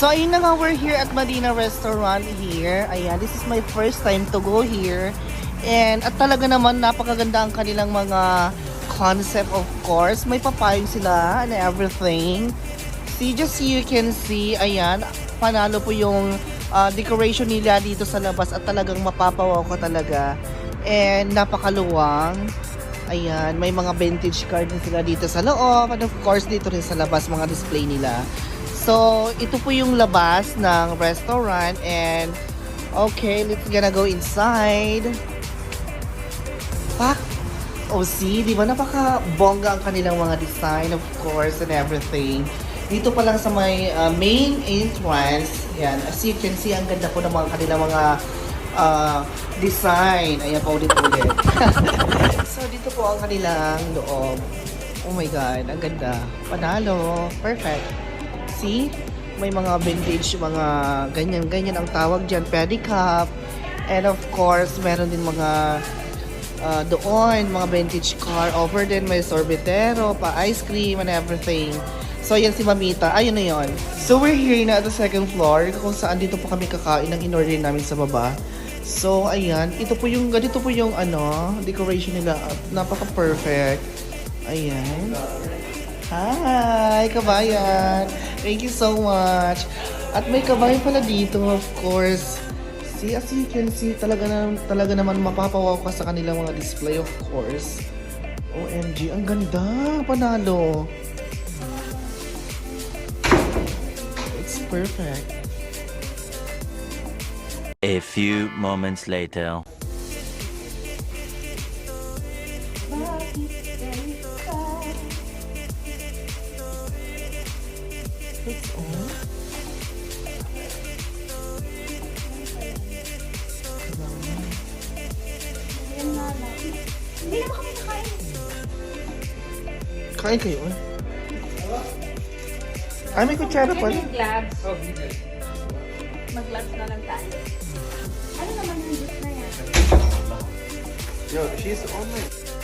So, ayun na nga, we're here at Madina Restaurant here. Ayan, this is my first time to go here. And at talaga naman, napakaganda ang kanilang mga concept, of course. May papayong sila and everything. See, just you can see, ayan, panalo po yung ah, decoration nila dito sa labas at talagang mapapawaw ka talaga. And napakaluwang. Ayan, may mga vintage card sila dito sa loob. And of course, dito rin sa labas, mga display nila. So, ito po yung labas ng restaurant. And, okay, let's gonna go inside. Pak! Oh, see, di ba napaka-bongga ang kanilang mga design, of course, and everything. Dito pa lang sa may uh, main entrance, yan, as you can see, ang ganda po ng mga kanilang mga uh, design. Ayan pa ulit-ulit. so, dito po ang kanilang loob. Oh my God, ang ganda. Panalo. Perfect. See? May mga vintage, mga ganyan-ganyan ang tawag dyan. Pedicab. And of course, meron din mga uh, doon, mga vintage car. Over din may sorbetero, pa ice cream and everything. So, yan si Mamita. Ayun na yon. So, we're here na at the second floor kung saan dito po kami kakain ng in-order namin sa baba. So, ayan. Ito po yung, ganito po yung ano, decoration nila. Napaka-perfect. Ayan. Hi, kabayan. Thank you so much. At may kabayan pala dito, of course. See, as you can see, talaga, na, talaga naman mapapawaw ka sa kanilang mga display, of course. OMG, ang ganda. Panalo. It's perfect. A few moments later. It's on. Hindi naman kami nakain. Kain kayo. Ay, may kutsara pa. Yung gloves. Mag-gloves na lang tayo. Ano naman yung juice na yan? Yo, she's on my...